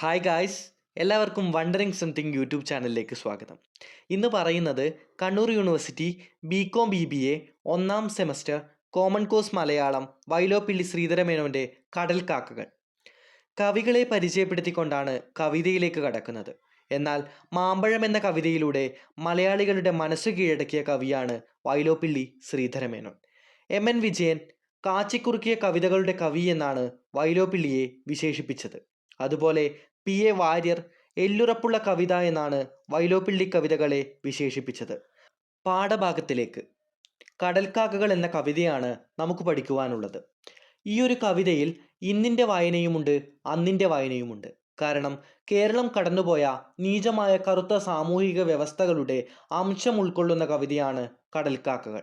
Hi guys എല്ലാവർക്കും wondering something YouTube ചാനലിലേക്ക് സ്വാഗതം. ഇന്ന് പറയുന്നത് Kannur university B com B B A ഒന്നാം semester common course Malayalam Vyloppilli ശ്രീധരമേനോന്റെ കടൽക്കാക്കകൾ കവികളെ പരിചയപ്പെടുത്തിക്കൊണ്ടാണ് കവിതയിലേക്ക് കടക്കുന്നത്. എന്നാൽ മാമ്പഴം എന്ന കവിതയിലൂടെ മലയാളികളുടെ മനസ്സ് കീഴടക്കിയ കവിയാണ് വൈലോപ്പിള്ളി ശ്രീധരമേനോൻ എം എൻ വിജയൻ കാച്ചിക്കുറുക്കിയ കവിതകളുടെ കവി എന്നാണ് വൈലോപ്പിള്ളിയെ വിശേഷിപ്പിച്ചത്. അതുപോലെ പി. എ. വാര്യർ എല്ലുറപ്പുള്ള കവിത എന്നാണ് വൈലോപ്പിള്ളി കവിതകളെ വിശേഷിപ്പിച്ചത്. പാഠഭാഗത്തിലേക്ക്. കടൽക്കാക്കകൾ എന്ന കവിതയാണ് നമുക്ക് പഠിക്കുവാനുള്ളത്. ഈ ഒരു കവിതയിൽ ഇന്നിന്റെ വായനയുമുണ്ട് അന്നിന്റെ വായനയുമുണ്ട്. കാരണം കേരളം കടന്നുപോയ നീചമായ കറുത്ത സാമൂഹിക വ്യവസ്ഥകളുടെ അംശം ഉൾക്കൊള്ളുന്ന കവിതയാണ് കടൽക്കാക്കകൾ.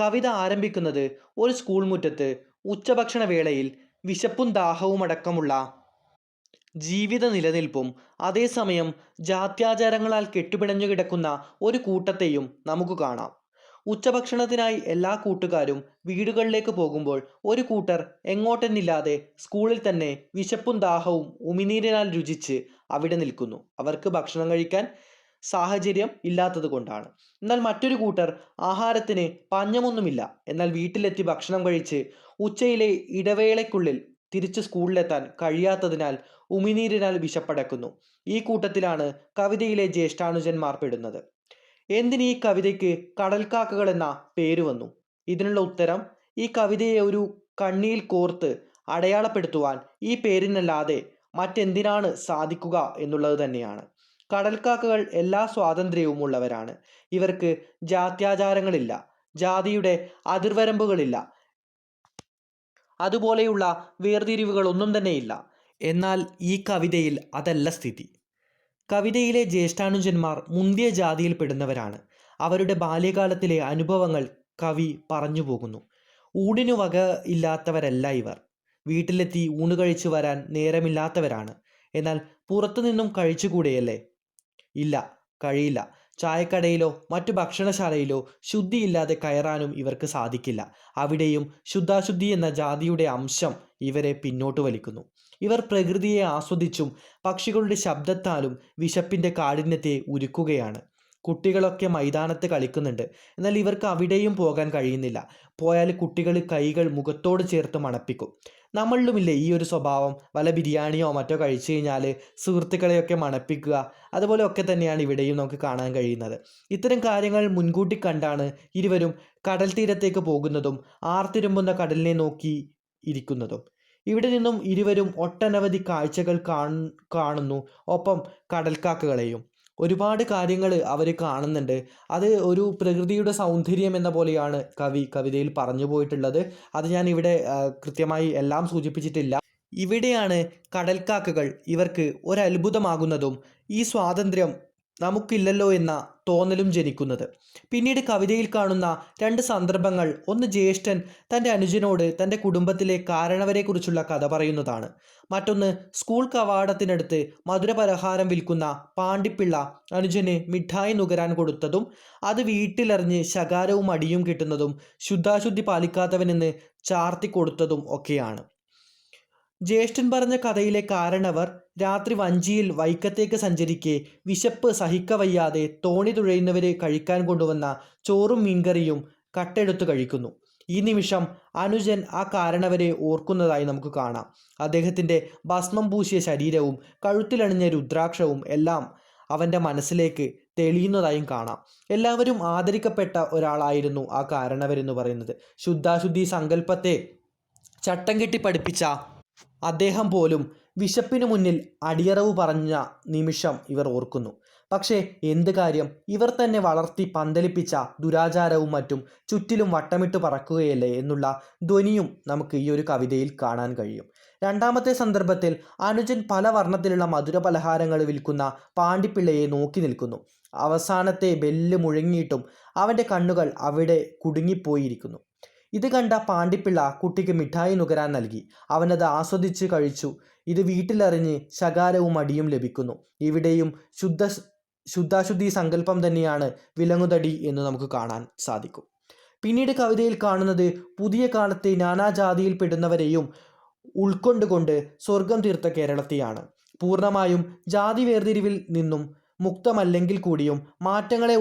കവിത ആരംഭിക്കുന്നത് ഒരു സ്കൂൾ മുറ്റത്ത് ഉച്ചഭക്ഷണ വേളയിൽ വിശപ്പും ദാഹവും അടക്കമുള്ള ജീവിത നിലനിൽപ്പും അതേസമയം ജാത്യാചാരങ്ങളാൽ കെട്ടുപിണഞ്ഞു കിടക്കുന്ന ഒരു കൂട്ടത്തെയും നമുക്ക് കാണാം. ഉച്ചഭക്ഷണത്തിനായി എല്ലാ കൂട്ടുകാരും വീടുകളിലേക്ക് പോകുമ്പോൾ ഒരു കൂട്ടർ എങ്ങോട്ടെന്നില്ലാതെ സ്കൂളിൽ തന്നെ വിശപ്പും ദാഹവും ഉമിനീരിനാൽ രുചിച്ച് അവിടെ നിൽക്കുന്നു. അവർക്ക് ഭക്ഷണം കഴിക്കാൻ സാഹചര്യം ഇല്ലാത്തത് കൊണ്ടാണ്. എന്നാൽ മറ്റൊരു കൂട്ടർ ആഹാരത്തിന് പഞ്ഞമൊന്നുമില്ല എന്നാൽ വീട്ടിലെത്തി ഭക്ഷണം കഴിച്ച് ഉച്ചയിലെ ഇടവേളയ്ക്കുള്ളിൽ തിരിച്ച് സ്കൂളിലെത്താൻ കഴിയാത്തതിനാൽ ഉമിനീരിനാൽ വിശപ്പടക്കുന്നു. ഈ കൂട്ടത്തിലാണ് കവിതയിലെ ജ്യേഷ്ഠാനുജന്മാർ പെടുന്നത്. എന്തിന് ഈ കവിതയ്ക്ക് കടൽക്കാക്കകൾ എന്ന പേര് വന്നു? ഇതിനുള്ള ഉത്തരം ഈ കവിതയെ ഒരു കണ്ണിയിൽ കോർത്ത് അടയാളപ്പെടുത്തുവാൻ ഈ പേരിനല്ലാതെ മറ്റെന്തിനാണ് സാധിക്കുക എന്നുള്ളത് തന്നെയാണ്. കടൽക്കാക്കകൾ എല്ലാ സ്വാതന്ത്ര്യവും ഉള്ളവരാണ് ഇവർക്ക് ജാത്യാചാരങ്ങളില്ല ജാതിയുടെ അതിർവരമ്പുകളില്ല. അതുപോലെയുള്ള വേർതിരിവുകളൊന്നും തന്നെയില്ല. എന്നാൽ ഈ കവിതയിൽ അതല്ല സ്ഥിതി. കവിതയിലെ ജ്യേഷ്ഠാനുജന്മാർ മുന്തിയ ജാതിയിൽപ്പെടുന്നവരാണ് അവരുടെ ബാല്യകാലത്തിലെ അനുഭവങ്ങൾ കവി പറഞ്ഞു പോകുന്നു. ഊണിനു വക ഇല്ലാത്തവരല്ല ഇവർ. വീട്ടിലെത്തി ഊണ് കഴിച്ചു വരാൻ നേരമില്ലാത്തവരാണ്. എന്നാൽ പുറത്തുനിന്നും കഴിച്ചുകൂടെയല്ലേ? ഇല്ല കഴിയില്ല. ചായക്കടയിലോ മറ്റു ഭക്ഷണശാലയിലോ ശുദ്ധിയില്ലാതെ കയറാനും ഇവർക്ക് സാധിക്കില്ല. അവിടെയും ശുദ്ധാശുദ്ധി എന്ന ജാതിയുടെ അംശം ഇവരെ പിന്നോട്ട് വലിക്കുന്നു. ഇവർ പ്രകൃതിയെ ആസ്വദിച്ചും പക്ഷികളുടെ ശബ്ദത്താലും വിശപ്പിന്റെ കാഠിന്യത്തെ ഉരുക്കുകയാണ് കുട്ടികളൊക്കെ മൈതാനത്ത് കളിക്കുന്നുണ്ട്. എന്നാൽ ഇവർക്ക് അവിടെയും പോകാൻ കഴിയുന്നില്ല. പോയാൽ കുട്ടികൾ കൈകൾ മുഖത്തോട് ചേർത്ത് മണപ്പിക്കും. നമ്മളിലുമില്ലേ ഈ ഒരു സ്വഭാവം? വല്ല ബിരിയാണിയോ മറ്റോ കഴിച്ചു കഴിഞ്ഞാൽ സുഹൃത്തുക്കളെയൊക്കെ മണപ്പിക്കുക അതുപോലെ ഒക്കെ തന്നെയാണ് ഇവിടെയും നമുക്ക് കാണാൻ കഴിയുന്നത്. ഇത്തരം കാര്യങ്ങൾ മുൻകൂട്ടി കണ്ടാണ് ഇരുവരും കടൽ തീരത്തേക്ക് പോകുന്നതും ആർത്തിരുമ്പുന്ന കടലിനെ നോക്കി ഇരിക്കുന്നതും. ഇവിടെ നിന്നും ഇരുവരും ഒട്ടനവധി കാഴ്ചകൾ കാണുന്നു. ഒപ്പം കടൽക്കാക്കകളെയും. ഒരുപാട് കാര്യങ്ങൾ അവർ കാണുന്നുണ്ട്. അത് ഒരു പ്രകൃതിയുടെ സൗന്ദര്യം എന്ന പോലെയാണ് കവി കവിതയിൽ പറഞ്ഞു പോയിട്ടുള്ളത്. അത് ഞാൻ ഇവിടെ കൃത്യമായി എല്ലാം സൂചിപ്പിച്ചിട്ടില്ല. ഇവിടെയാണ് കടൽക്കാക്കകൾ ഇവർക്ക് ഒരത്ഭുതമാകുന്നതും ഈ സ്വാതന്ത്ര്യം നമുക്കില്ലല്ലോ എന്ന തോന്നലും ജനിക്കുന്നത്. പിന്നീട് കവിതയിൽ കാണുന്ന രണ്ട് സന്ദർഭങ്ങൾ ഒന്ന് ജ്യേഷ്ഠൻ തന്റെ അനുജനോട് തന്റെ കുടുംബത്തിലെ കാരണവരെക്കുറിച്ചുള്ള കഥ പറയുന്നതാണ്. മറ്റൊന്ന് സ്കൂൾ കവാടത്തിനടുത്ത് മധുരപലഹാരം വിൽക്കുന്ന പാണ്ടിപ്പിള്ള അനുജന് മിഠായി നുകരാൻ കൊടുത്തതും അത് വീട്ടിലെറിഞ്ഞ് ശകാരവും അടിയും കിട്ടുന്നതും ശുദ്ധാശുദ്ധി പാലിക്കാത്തവനെന്ന് ചാർത്തി കൊടുത്തതും ഒക്കെയാണ്. ജ്യേഷ്ഠൻ പറഞ്ഞ കഥയിലെ കാരണവർ രാത്രി വഞ്ചിയിൽ വൈക്കത്തേക്ക് സഞ്ചരിക്കെ വിശപ്പ് സഹിക്കവയ്യാതെ തോണി തുഴയുന്നവരെ കഴിക്കാൻ കൊണ്ടുവന്ന ചോറും മീൻകറിയും കട്ടെടുത്തു കഴിക്കുന്നു. ഈ നിമിഷം അനുജൻ ആ കാരണവരെ ഓർക്കുന്നതായി നമുക്ക് കാണാം. അദ്ദേഹത്തിന്റെ ഭസ്മം പൂശിയ ശരീരവും കഴുത്തിലണിഞ്ഞ രുദ്രാക്ഷവും എല്ലാം അവന്റെ മനസ്സിലേക്ക് തെളിയുന്നതായും കാണാം. എല്ലാവരും ആദരിക്കപ്പെട്ട ഒരാളായിരുന്നു ആ കാരണവരെന്ന് പറയുന്നത്. ശുദ്ധാശുദ്ധി സങ്കല്പത്തെ ചട്ടം കെട്ടി പഠിപ്പിച്ച അദ്ദേഹം പോലും വിശപ്പിനു മുന്നിൽ അടിയറവ് പറഞ്ഞ നിമിഷം ഇവർ ഓർക്കുന്നു. പക്ഷേ എന്ത് കാര്യം? ഇവർ തന്നെ വളർത്തി പന്തലിപ്പിച്ച ദുരാചാരവും മറ്റും ചുറ്റിലും വട്ടമിട്ട് പറക്കുകയല്ലേ എന്നുള്ള ധ്വനിയും നമുക്ക് ഈ ഒരു കവിതയിൽ കാണാൻ കഴിയും. രണ്ടാമത്തെ സന്ദർഭത്തിൽ അനുജൻ പല വർണത്തിലുള്ള മധുര പലഹാരങ്ങൾ വിൽക്കുന്ന പാണ്ടിപ്പിള്ളയെ നോക്കി നിൽക്കുന്നു. അവസാനത്തെ ബെല്ല് മുഴങ്ങിയിട്ടും അവന്റെ കണ്ണുകൾ അവിടെ കുടുങ്ങിപ്പോയിരിക്കുന്നു. ഇത് കണ്ട പാണ്ടിപ്പിള്ള കുട്ടിക്ക് മിഠായി നുകരാൻ നൽകി. അവനത് ആസ്വദിച്ച് കഴിച്ചു. ഇത് വീട്ടിലറിഞ്ഞ് ശകാരവും അടിയും ലഭിക്കുന്നു. ഇവിടെയും ശുദ്ധ ശുദ്ധാശുദ്ധി സങ്കല്പം തന്നെയാണ് വിലങ്ങുതടി എന്ന് നമുക്ക് കാണാൻ സാധിക്കും. പിന്നീട് കവിതയിൽ കാണുന്നത് പുതിയ കാലത്തെ നാനാജാതിയിൽപ്പെടുന്നവരെയും ഉൾക്കൊണ്ടുകൊണ്ട് സ്വർഗം തീർത്ത കേരളത്തെയാണ്. പൂർണമായും ജാതി വേർതിരിവിൽ നിന്നും മുക്തമല്ലെങ്കിൽ കൂടിയും മാറ്റങ്ങളെ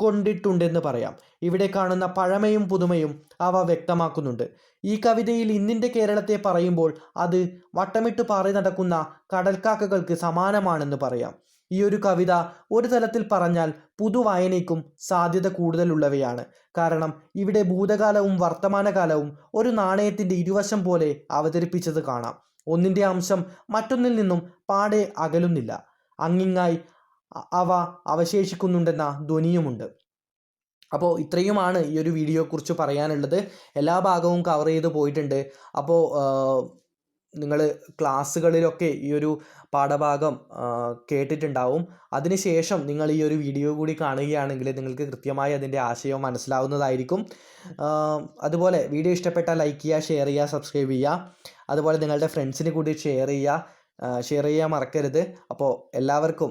ഉൾക്കൊണ്ടിട്ടുണ്ടെന്ന് പറയാം. ഇവിടെ കാണുന്ന പഴമയും പുതുമയും അവ വ്യക്തമാക്കുന്നുണ്ട്. ഈ കവിതയിൽ ഇന്നിന്റെ കേരളത്തെ പറയുമ്പോൾ അത് വട്ടമിട്ട് പാറി നടക്കുന്ന കടൽക്കാക്കകൾക്ക് സമാനമാണെന്ന് പറയാം. ഈ ഒരു കവിത ഒരു തലത്തിൽ പറഞ്ഞാൽ പുതുവായനയ്ക്കും സാധ്യത കൂടുതലുള്ളവയാണ്. കാരണം ഇവിടെ ഭൂതകാലവും വർത്തമാനകാലവും ഒരു നാണയത്തിന്റെ ഇരുവശം പോലെ അവതരിപ്പിച്ചത് കാണാം. ഒന്നിന്റെ അംശം മറ്റൊന്നിൽ നിന്നും പാടെ അകലുന്നില്ല. അങ്ങിങ്ങായി അവ അവശേഷിക്കുന്നുണ്ടെന്ന ധ്വനിയുമുണ്ട്. അപ്പോൾ ഇത്രയുമാണ് ഈ ഒരു വീഡിയോ വീഡിയോയെക്കുറിച്ച് പറയാനുള്ളത്. എല്ലാ ഭാഗവും കവർ ചെയ്ത് പോയിട്ടുണ്ട്. അപ്പോൾ നിങ്ങൾ ക്ലാസ്സുകളിലൊക്കെ ഈ ഒരു പാഠഭാഗം കേട്ടിട്ടുണ്ടാവും. അതിനുശേഷം നിങ്ങൾ ഈ ഒരു വീഡിയോ കൂടി കാണുകയാണെങ്കിൽ നിങ്ങൾക്ക് കൃത്യമായി അതിന്റെ ആശയം മനസ്സിലാവുന്നതായിരിക്കും. അതുപോലെ വീഡിയോ ഇഷ്ടപ്പെട്ടാൽ ലൈക്ക് ചെയ്യുക ഷെയർ ചെയ്യുക സബ്സ്ക്രൈബ് ചെയ്യുക. അതുപോലെ നിങ്ങളുടെ ഫ്രണ്ട്സിന് കൂടി ഷെയർ ചെയ്യുക. ഷെയർ ചെയ്യാൻ മറക്കരുത്. അപ്പോൾ എല്ലാവർക്കും